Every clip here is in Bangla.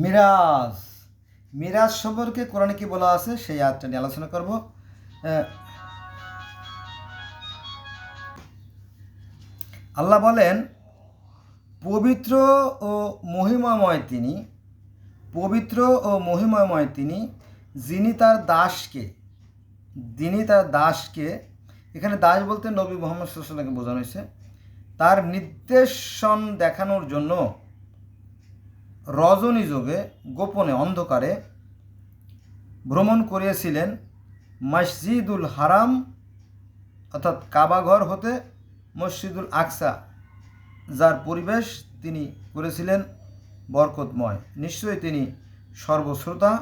মিরাজ মিরাজ সম্পর্কে কোরআনে কি বলা আছে? সেই আয়াতটা নিয়ে আলোচনা করব। আল্লাহ বলেন, পবিত্র ও মহিমাময় তিনি, পবিত্র ও মহিমাময় তিনি, যিনি তার দাসকে, যিনি তার দাসকে, এখানে দাস বলতে নবী মোহাম্মদ সাল্লামকে বোঝানো হয়েছে, তার নির্দেশন দেখানোর জন্য রজনী যোগে গোপনে অন্ধকারে ভ্রমণ করিয়েছিলেন মসজিদুল হারাম, অর্থাৎ কাবাঘর হতে মসজিদুল আকসা, যার পরিবেশ তিনি করেছিলেন বরকতময়। নিশ্চয়ই তিনি সর্বশ্রোতা,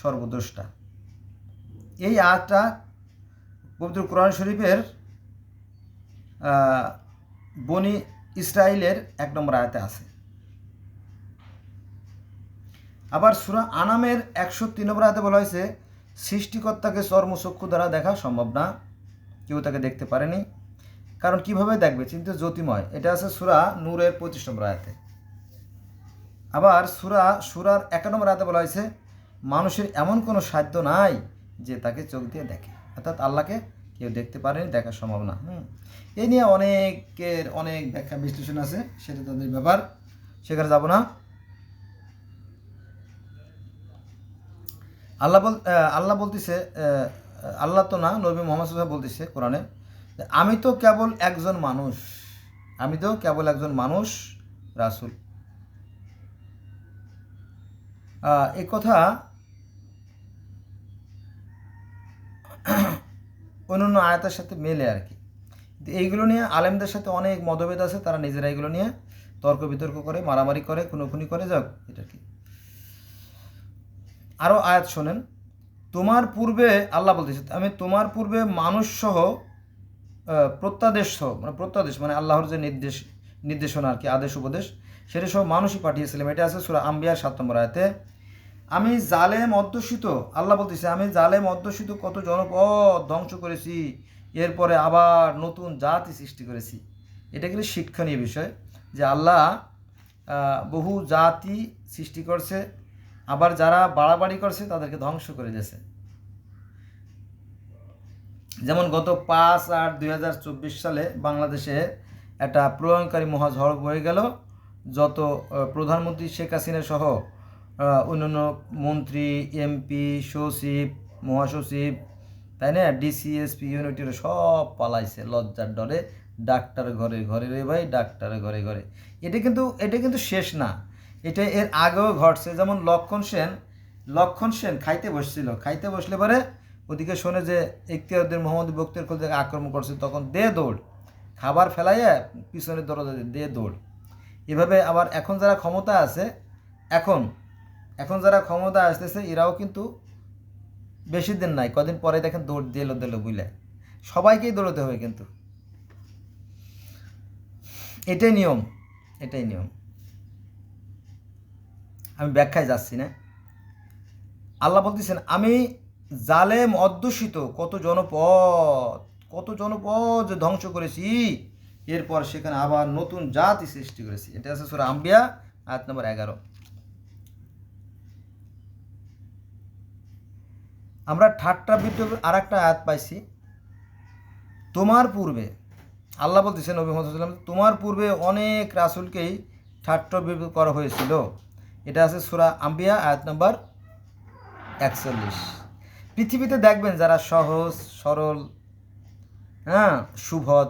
সর্বদ্রষ্টা। এই আয়াতটা পবিত্র কোরআন শরীফের বনি ইসরায়েলের এক নম্বর আয়াতে আছে। আবার সুরা আনামের একশো তিন নম্বর আয়াতে বলা হয়েছে, সৃষ্টিকর্তাকে চর্মচক্ষু দ্বারা দেখা সম্ভব না। কেউ তাকে দেখতে পারেনি। কারণ কীভাবে দেখবে? চিন্তা জ্যোতিময়। এটা আছে সুরা নূরের পঁচিশ নম্বর আয়াতে। আবার সুরা, সুরার এক নম্বর আয়াতে বলা হয়েছে, মানুষের এমন কোনো সাধ্য নাই যে তাকে চোখ দিয়ে দেখে। অর্থাৎ আল্লাহকে কেউ দেখতে পারেনি, দেখা সম্ভব না। হুম। এই নিয়ে অনেকের অনেক ব্যাখ্যা বিশ্লেষণ আছে, সেটা তাদের ব্যাপার। সেখানে যাব না। আল্লাহ বল আল্লাহ বলতেছে আল্লাহ তো না, নবী মোহাম্মদ বলতেছে কোরআনে আমি তো কেবল একজন মানুষ, আমি তো কেবল একজন মানুষ, রাসুল। এ কথা অন্যান্য আয়াতের সাথে মেলে আর কি। এইগুলো নিয়ে আলেমদের সাথে অনেক মতভেদ আছে, তারা নিজেরা এগুলো নিয়ে তর্ক বিতর্ক করে, মারামারি করে, খুনোখুনি করে, যাক, এটা কি? আরও আয়াত শোনেন। তোমার পূর্বে আল্লাহ বলতেছে, আমি তোমার পূর্বে মানুষ সহ প্রত্যাদেশ সহ মানে প্রত্যাদেশ মানে আল্লাহর যে নির্দেশ, নির্দেশনা আর কি, আদেশ, উপদেশ সেটা সব মানুষই পাঠিয়েছিলাম। এটা আছে সুরা আম্বিয়ার সাত নম্বর আয়াতে। আমি জালেম, অধ্যুষিত, আল্লাহ বলতেছে, আমি জালেম, অধ্যুষিত, কত জনপদ ধ্বংস করেছি, এরপরে আবার নতুন জাতি সৃষ্টি করেছি। এটা কিন্তু শিক্ষণীয় বিষয় যে আল্লাহ বহু জাতি সৃষ্টি করছে আবার যারা বাড়াবাড়ি করছে, তাদেরকে ধ্বংস করে দিয়েছে। যেমন গত পাঁচ আট দুই সালে বাংলাদেশে একটা প্রলয়ঙ্কারী মহাঝড় বয়ে গেল, যত প্রধানমন্ত্রী শেখ হাসিনা সহ অন্যান্য মন্ত্রী, এমপি, সচিব, মহাসচিব, তাই না? ডিসিএসপি, ইউনিটির সব পালাইছে, লজ্জার ডরে। ডাক্তার ঘরে ঘরে রে ভাই ডাক্তারের ঘরে ঘরে। এটা কিন্তু এটা কিন্তু শেষ না। এটা এর আগেও ঘটছে। যেমন লক্ষণ সেন লক্ষণ সেন খাইতে বসছিল। খাইতে বসলে পরে ওদিকে শোনে যে ইখতিয়ারুদ্দিন মোহাম্মদ বক্তের খোঁজ আক্রমণ করছে, তখন দে দৌড়। খাবার ফেলাইয়া পিছনের দরজা দে দৌড়। এভাবে আবার এখন যারা ক্ষমতা আছে, এখন এখন যারা ক্ষমতা আসতেছে, এরাও কিন্তু বেশি দিন নাই। কদিন পরে দেখেন দৌড় দিল দিল বুঝলে সবাইকেই দৌড়তে হবে কিন্তু। এটাই নিয়ম এটাই নিয়ম। আমি ব্যাখ্যায় যাচ্ছি না। আল্লাহ বলতেছেন, আমি জালেম, অধ্যুষিত, কত জনপদ কত জনপদ যে ধ্বংস করেছি, এরপর সেখানে আবার নতুন জাতি সৃষ্টি করেছি। এটা আছে সুরা আম্বিয়া, আয়াত নম্বর এগারো। আমরা ঠাট্টা বিদ্রোহ আর একটা আয়াত পাইছি। তোমার পূর্বে, আল্লাহ বলতেছেন নবী মোহাম্মদ তোমার পূর্বে অনেক রাসুলকেই ঠাট্টা বিদ্রোহ করা হয়েছিল। এটা আছে সুরা আম্বিয়া, আয়াত নম্বর একচল্লিশ। পৃথিবীতে দেখবেন যারা সহজ, সরল হ্যাঁ সুভদ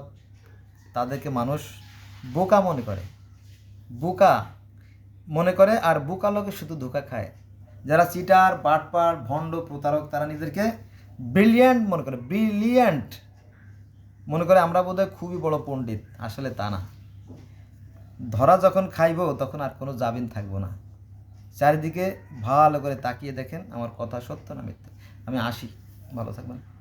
তাদেরকে মানুষ বোকা মনে করে। বোকা মনে করে আর বোকা লোকে শুধু ধোকা খায়। যারা চিটার, বাটপার, ভণ্ড, প্রতারক, তারা নিজেদেরকে ব্রিলিয়ান্ট মনে করে, ব্রিলিয়ান্ট মনে করে। আমরা বোধহয় খুবই বড় পণ্ডিত, আসলে তা না। ধরা যখন খাইব, তখন আর কোনো জামিন থাকব না। চারিদিকে ভালো করে তাকিয়ে দেখেন আমার কথা সত্য না মিথ্যা। আমি আসি। ভালো থাকবেন।